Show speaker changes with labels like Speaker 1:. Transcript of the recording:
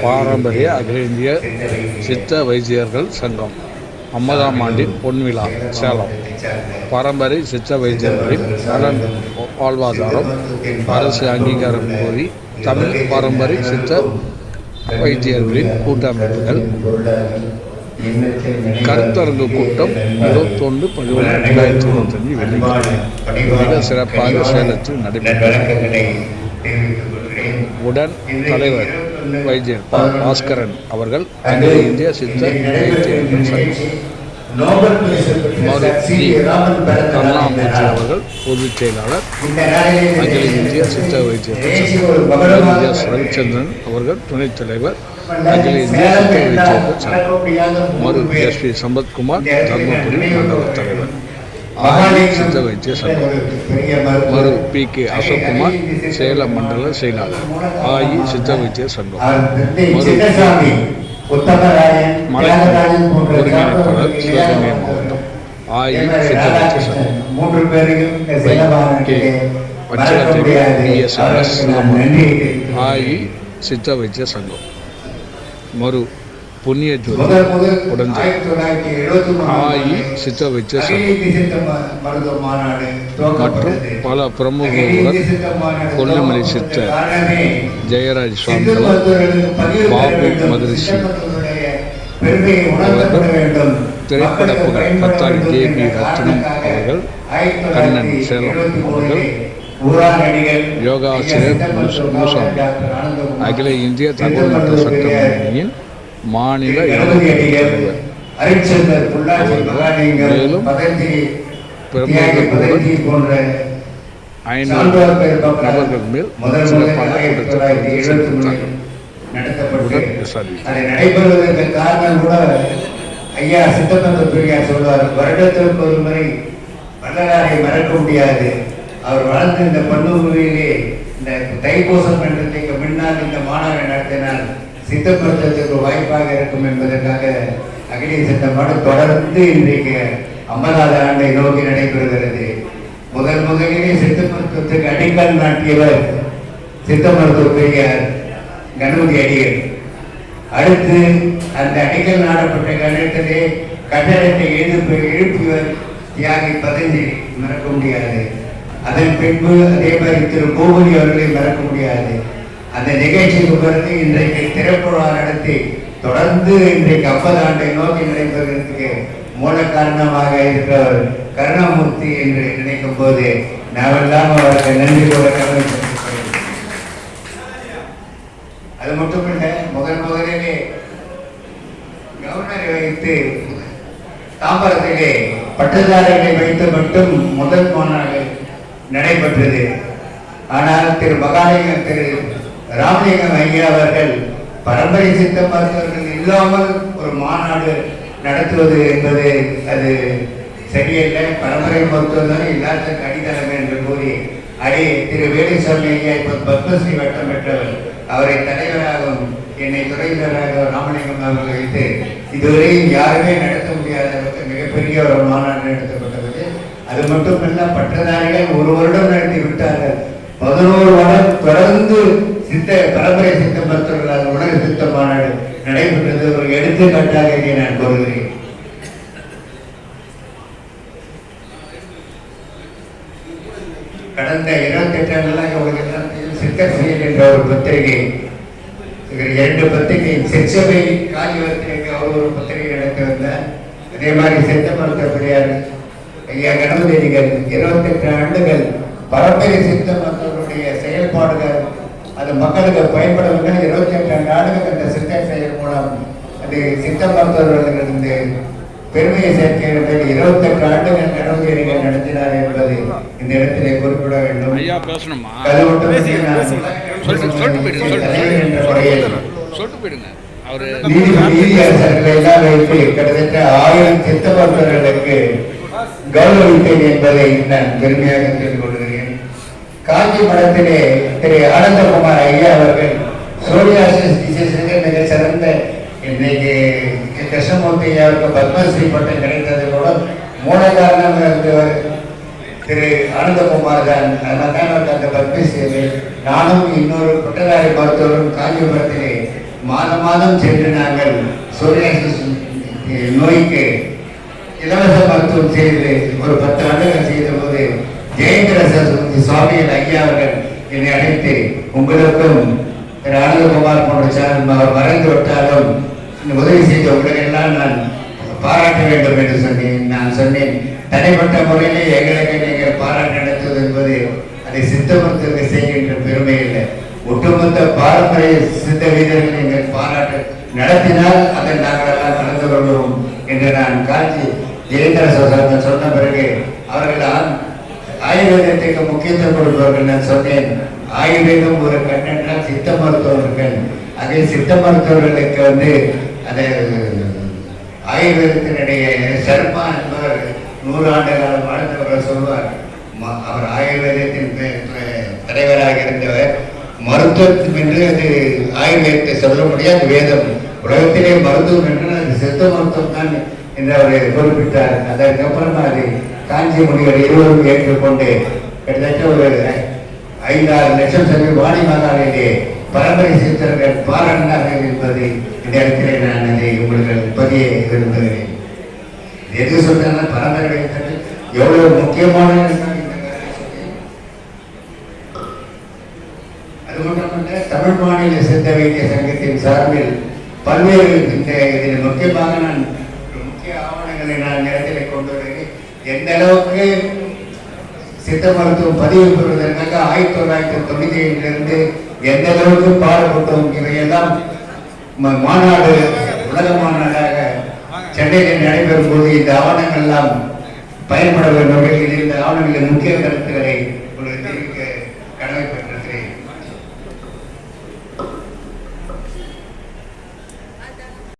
Speaker 1: பாரம்பரிய அகில இந்திய சித்த வைத்தியர்கள் சங்கம். ஐம்பதாம் ஆண்டின் பொன்விழா சேலம். பாரம்பரிய சித்த வைத்தியர்களின் நலன் வாழ்வாதாரம் அரசு அங்கீகாரம் கோரி தமிழ் பாரம்பரிய சித்த வைத்தியர்களின் கூட்டமைப்புகள். கருத்தரங்கு கூட்டம் இருபத்தொன்று பதினொன்று ரெண்டாயிரத்தி இருபத்தஞ்சு வெள்ளிக்கிழமை. மிக சிறப்பாக சேலத்தில் நடைபெற்றது. உடன் தலைவர் வைத்தியர் ப பாஸ்கரன் அவர்கள் அகில இந்திய சித்த வைத்தியர்கள்.
Speaker 2: ராமன்
Speaker 1: கருணாமூர்த்தி அவர்கள் பொதுச் செயலாளர் அகில இந்திய சித்த வைத்தியர்கள் எஸ் ரவிச்சந்திரன் அவர்கள் துணைத் தலைவர் அகில இந்திய சித்த வைத்தியர்கள் மறு எஸ் பி சம்பத்குமார் தர்மபுரி மண்டல தலைவர். சித்த மறு பி கே அசோக்குமார் சேலம் மண்டல செயலாளர் ஆயி சித்த வைத்திய சங்கம்.
Speaker 2: தியாகராஜன் போன்ற
Speaker 1: ஒருங்கிணைப்பாளர் சிவகங்கை மாவட்டம். ஆயி சித்த வைத்திய சங்கம். பச்சளத்தேவி
Speaker 2: முடியாது.
Speaker 1: பிஎஸ்ஆர்எஸ்
Speaker 2: அவர்களுக்கு நான் நன்றி தெரிவித்துக்
Speaker 1: ஆயி சித்த வைத்திய சங்கம். மறு புண்ணிய ஜோதி
Speaker 2: எழுபத்தி
Speaker 1: ஆயி சித்த வைத்திய
Speaker 2: சித்த
Speaker 1: மற்றும். பல பிரமுகர்களுடன்
Speaker 2: சித்த
Speaker 1: கொல்லிமலை
Speaker 2: காரணமே
Speaker 1: ஜெயராஜ்
Speaker 2: சித்த
Speaker 1: சுவாமிகள் பாபு
Speaker 2: சித்த உணர்த்தப்பட வேண்டும்.
Speaker 1: திரைப்பட புகழ் பத்தாரி பி. ரத்னம் அவர்கள், கண்ணன் சேலம் அவர்கள்,
Speaker 2: ஊரா நடிகர்
Speaker 1: யோகா
Speaker 2: ஐயா
Speaker 1: ஆசிரியர்
Speaker 2: சித்த மருத்துவ
Speaker 1: முனுசாமி,
Speaker 2: டாக்டர் ஆனந்தகுமார்,
Speaker 1: அகில இந்திய
Speaker 2: சித்த
Speaker 1: தகவல் மற்றும்
Speaker 2: மருத்துவ
Speaker 1: சட்ட
Speaker 2: பெரியார்
Speaker 1: முன்னணியின் மாநில ஐநூறு நபர்கள் மேல்
Speaker 2: முதல்
Speaker 1: சிறப்பான
Speaker 2: முதலில் ஆயிரத்தி
Speaker 1: கூட்டத்தை
Speaker 2: தொள்ளாயிரத்தி எழுபத்தி மூணில்
Speaker 1: நடத்தினார்கள்.
Speaker 2: நடத்தப்பட்டு
Speaker 1: உடன் விசாரித்தார்.
Speaker 2: அது நடைபெறுவதற்கு காரணம் கூட ஐயா சித்தப்பந்த பெரியார் சொல்வார் வருடத்திற்கு ஒரு முறை வள்ளலாரை மறக்க முடியாது அவர் வளர்ந்த இந்த பன்னூரிலே இந்த தைப்பூசம் என்றதுக்கு முன்னால் இந்த மாநாடு நடத்தினால் சித்தப்படுத்துவதற்கு வாய்ப்பாக இருக்கும் என்பதற்காக அகில சித்தமாடு தொடர்ந்து இன்றைக்கு ஐம்பதாவது ஆண்டை நோக்கி நடைபெறுகிறது. முதல் முதலிலே சித்த மருத்துவத்துக்கு அடிக்கல் நாட்டியவர் சித்த மருத்துவ பெரியார் கணபதி அடிகள் அடுத்து அந்த அடிக்கல் நாடப்பட்ட கட்டடத்திலே கட்டடத்தை எழுப்பு எழுப்பியவர் தியாகி பதஞ்சலி மறக்க முடியாது. அதன் பின்பு அதே மாதிரி திரு கோபுரி அவர்களை மறக்க முடியாது. அந்த நிகழ்ச்சிக்கு பிறகு இன்றைக்கு திரைப்படா நடத்தி தொடர்ந்து இன்றைக்கு ஐம்பது ஆண்டை நோக்கி நடைபெறுவதற்கு மூல காரணமாக இருக்கிறவர் கருணாமூர்த்தி என்று நினைக்கும் போது நாவெல்லாம் அவருக்கு நன்றி கூட அது மட்டுமல்ல முதல் முதலிலே கவர்னரை வைத்து தாம்பரத்திலே பட்டதாரிகளை வைத்து மட்டும் முதல் மாநாடு நடைபெற்றது. ஆனால் திரு மகாலிங்கம் திரு ராமலிங்கம் ஐயா அவர்கள் பரம்பரை சித்த மருத்துவர்கள் இல்லாமல் ஒரு மாநாடு நடத்துவது என்பது அது சரியல்ல. பரம்பரை மருத்துவம் தான் எல்லாத்துக்கும் என்று கூறி அடி திரு வேலுசாமி ஐயா இப்போ பத்மஸ்ரீ வட்டம் பெற்றவர். அவரை தலைவராகவும் என்னை துறைவராக ராமலிங்கம் அவர்கள் வைத்து இதுவரையும் யாருமே நடத்த முடியாத அளவுக்கு மிகப்பெரிய ஒரு மாநாடு நடத்தப்பட்டது. அது மட்டுமல்ல பட்டதாரிகள் ஒரு வருடம் நடத்தி விட்டார்கள். பதினோரு வருடம் தொடர்ந்து சித்த பரம்பரை சித்த மருத்துவர்களால் உலக சித்த மாநாடு நடைபெற்றது. ஒரு எடுத்துக்காட்டாக இதை நான் கூறுகிறேன். கடந்த இருபத்தி எட்டாண்டுகளாக உங்களுக்கு எல்லாம் சித்தர் செயல் என்ற ஒரு பத்திரிகை இரண்டு பத்திரிகை சிற்சபை காலிவத்திற்கு அவர் ஒரு பத்திரிகை நடத்தி வந்தார் அதே மாதிரி சித்த மருத்துவ பெரியார் ஐயா கணபதிகள் இருபத்தி எட்டு ஆண்டுகள் பரம்பரை சித்த மருத்துவருடைய செயல்பாடுகள் அது மக்களுக்கு பயன்படவில்லை. இருபத்தி எட்டு ஆண்டுகள் அந்த சித்த செயல் மூலம் அது சித்த மருத்துவர்கள் இந்த பெருமையை சேர்க்கிறது இருபத்தெட்டு ஆண்டுகள் கணபதிகள் நடத்தினார் என்பது இந்த இடத்திலே குறிப்பிட வேண்டும். அது வைத்து கிட்டத்தட்ட ஆயிரம் சித்த மருத்துவர்களுக்கு கௌரவித்தேன் என்பதை நான் பெருமையாக தெரிந்து கொள்கிறேன். காஞ்சி மடத்திலே திரு ஆனந்தகுமார் ஐயா அவர்கள் சோரியாசிஸ் டிசீஸுக்கு மிக சிறந்த இன்னைக்கு கிருஷ்ணமூர்த்தி ஐயாவுக்கு பத்மஸ்ரீ பட்டம் கிடைத்ததோட மூல காரணம் இருந்தவர் திரு ஆனந்தகுமார் தான். அதனால் தான் அவருக்கு அந்த பத்மஸ்ரீ நானும் இன்னொரு பட்டதாரி மருத்துவரும் காஞ்சிபுரத்திலே மாதம் மாதம் சென்று நாங்கள் சோரியாசிஸ் நோய்க்கு இலவச மருத்துவம் செய்து ஒரு பத்து ஆண்டுகள் செய்த போது ஜெயந்திர சரஸ்வதி சுவாமிகள் ஐயா அவர்கள் என்னை அழைத்து உங்களுக்கும் திரு ஆனந்தகுமார் போன்ற அவர் மறைந்து விட்டாலும் உதவி செய்த உங்களுக்கெல்லாம் நான் பாராட்ட வேண்டும் என்று சொன்னேன். நான் சொன்னேன் தனிப்பட்ட முறையிலே எங்களுக்கு நீங்கள் பாராட்டு நடத்துவது என்பது அதை சித்தமத்திற்கு செய்கின்ற பெருமை இல்லை ஒட்டுமொத்த பாரம்பரிய சித்த வீரர்கள் நீங்கள் பாராட்டு நடத்தினால் அதை நாங்கள் எல்லாம் கலந்து கொள்வோம் என்று நான் காஞ்சி ஜெயேந்திர சோசரத்தை சொன்ன பிறகு அவர்கள் ஆயுர்வேதத்துக்கு முக்கியத்துவம் கொடுப்பவர்கள் நான் சொன்னேன். ஆயுர்வேதம் ஒரு கண்ணன்னா சித்த மருத்துவர்கள். அதே சித்த மருத்துவர்களுக்கு வந்து அதை ஆயுர்வேதத்தினுடைய சர்மா என்பவர் நூறு காலம் வாழ்ந்தவர் சொல்வார். ம- அவர் ஆயுர்வேதத்தின் தலைவராக இருந்தவர். மருத்துவம் என்று அது ஆயுர்வேதத்தை சொல்ல முடியாது. வேதம் உலகத்திலே மருத்துவம் என்று அது சித்த மருத்துவம் தான் என்று அவர் குறிப்பிட்டார். அதற்கப்புறம் அது காஞ்சி முனிவர் இருவரும் ஏற்றுக்கொண்டு கிட்டத்தட்ட ஒரு ஐந்தாறு லட்சம் செல்வி வாணி மாதாவிலே பரம்பரை சித்தர்கள் பாராட்டினார்கள் என்பதை இந்த இடத்திலே நான் அதை உங்களுக்கு பதிய விரும்புகிறேன். எது சொன்னாலும் பரம்பரை எவ்வளவு முக்கியமான இந்த காரியம் சொல்லி அது மட்டுமல்ல தமிழ் மாநில சித்த வைத்திய சங்கத்தின் சார்பில் பல்வேறு இந்த இதில் முக்கியமாக நான் ஒரு முக்கிய ஆவணங்களை நான் நேரத்தில் கொண்டு வருகிறேன் எந்த அளவுக்கு சித்த மருத்துவம் பதிவு பெறுவதற்காக ஆயிரத்தி தொள்ளாயிரத்தி தொண்ணூத்தி ஏழிலிருந்து எந்த அளவுக்கு பாடுபட்டோம் இவையெல்லாம் மாநாடு உலக மாநாடாக சென்னையில் நடைபெறும் போது இந்த ஆவணங்கள் எல்லாம் பயன்பட வேண்டும் இந்த ஆவணங்களின் முக்கிய கருத்துக்களை